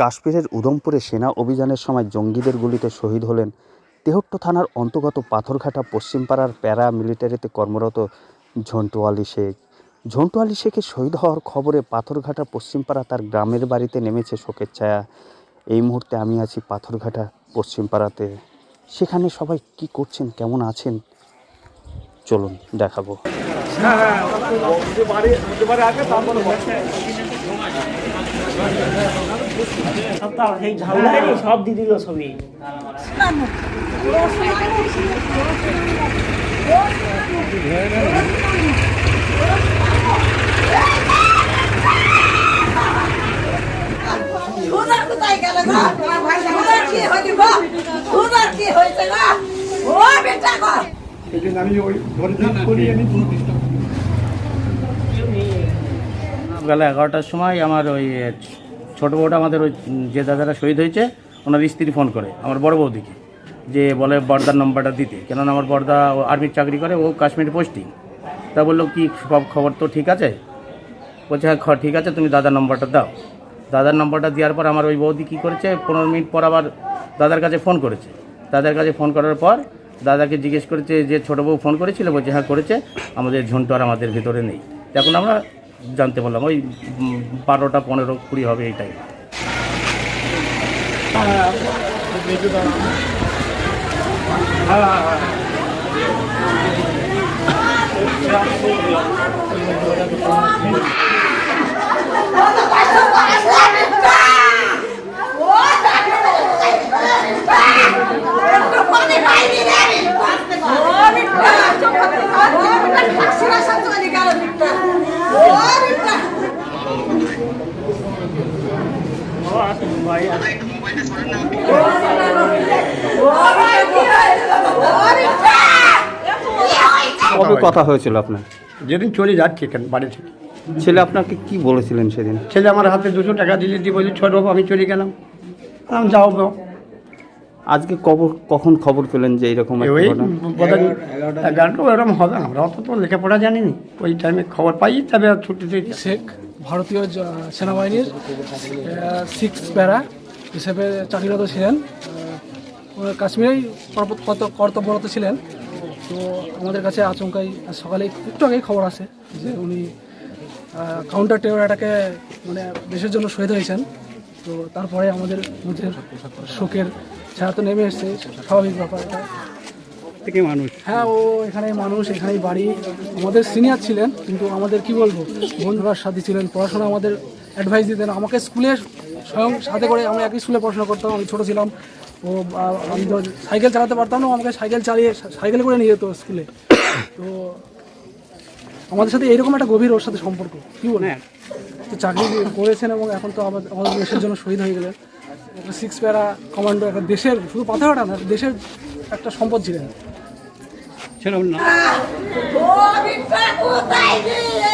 কাশ্মীরের উদমপুরে সেনা অভিযানের সময় জঙ্গিদের গুলিতে শহীদ হলেন তেহট্ট থানার অন্তর্গত পাথরঘাটা পশ্চিমপাড়ার প্যারা মিলিটারিতে কর্মরত ঝন্টু আলী শেখ। ঝন্টু আলী শেখের শহীদ হওয়ার খবরে পাথরঘাটা পশ্চিমপাড়া তার গ্রামের বাড়িতে নেমেছে শোকের ছায়া। এই মুহূর্তে আমি আছি পাথরঘাটা পশ্চিমপাড়াতে। সেখানে সবাই কি করছেন, কেমন আছেন? চলুন, দেখাবো। সব ঝাউলাইনি সব ছবি বেলা এগারোটার সময় আমার ওই ছোটো বউটা আমাদের ওই যে দাদারা শহীদ হয়েছে, ওনার স্ত্রী ফোন করে আমার বড় বৌদিকে যে বলে বর্দার নম্বরটা দিতে। কেননা আমার বর্দা আর্মির চাকরি করে, ও কাশ্মীর পোস্টিং। তা বলল, কি সব খবর তো ঠিক আছে? বলছে হ্যাঁ ঠিক আছে, তুমি দাদার নম্বরটা দাও। দাদার নম্বরটা দেওয়ার পর আমার ওই বৌদি কী করেছে, পনেরো মিনিট পর আবার দাদার কাছে ফোন করেছে। দাদার কাছে ফোন করার পর দাদাকে জিজ্ঞেস করেছে যে, ছোটো বউ ফোন করেছিল? বলছে হ্যাঁ করেছে। আমাদের ঝন্টু আর আমাদের ভিতরে নেই। এখন আমরা জানতে পারলাম। ওই বারোটা পনেরো কুড়ি হবে এই টাইম ভাই কি হয়েছে ও বেটা কি হয়েছে কবে কথা হয়েছিল আপনার? যেদিন চলে যাচ্ছে কেন বাড়ি থেকে। ছেলে আপনাকে কি বলেছিলেন সেদিন? ছেলে আমার হাতে দুশো টাকা দিলে দিয়ে বলছে ছোট বাবু আমি চলে গেলাম। আমি যাও বাবু। আজকে কবর কখন খবর পেলেন যে এরকম এগারোটা এরকম হবে। আমরা অত তো লেখাপড়া জানিনি। ওই টাইমে খবর পাই তবে ছুটিতে শেখ ভারতীয় সেনাবাহিনীর সিক্স প্যারা হিসেবে চাকরিরত ছিলেন। কাশ্মীরেই কর্তব্যরত ছিলেন। তো আমাদের কাছে আচমকাই সকালে একটু আগেই খবর আসে যে উনি কাউন্টার টেরর অ্যাটাকে মানে দেশের জন্য শহীদ হয়েছেন। তো তারপরে আমাদের মধ্যে শোকের ছায়া তো নেমে এসছে, স্বাভাবিক ব্যাপার এটা থেকে মানুষ। হ্যাঁ ও এখানে মানুষ এখানেই বাড়ি। আমাদের সিনিয়র ছিলেন কিন্তু আমাদের কি বলব বন্ধুরার সাথে ছিলেন পড়াশোনা আমাদের অ্যাডভাইস দিতেন। আমাকে স্কুলে স্বয়ং সাথে করে আমি একই স্কুলে পড়াশোনা করতাম আমি ছোটো ছিলাম। ও আমি তো সাইকেল চালাতে পারতাম না আমাকে সাইকেল চালিয়ে সাইকেল করে নিয়ে যেত স্কুলে। তো আমাদের সাথে এইরকম একটা গভীর ওর সাথে সম্পর্ক কী বলে তো চাকরি করেছেন এবং এখন তো আমাদের আমাদের দেশের জন্য শহীদ হয়ে গেলেন। সিক্স প্যারা কমান্ডো একটা দেশের শুধু পাথাঘাটা না দেশের একটা সম্পদ ছিলেন। 啊！我给干部带去。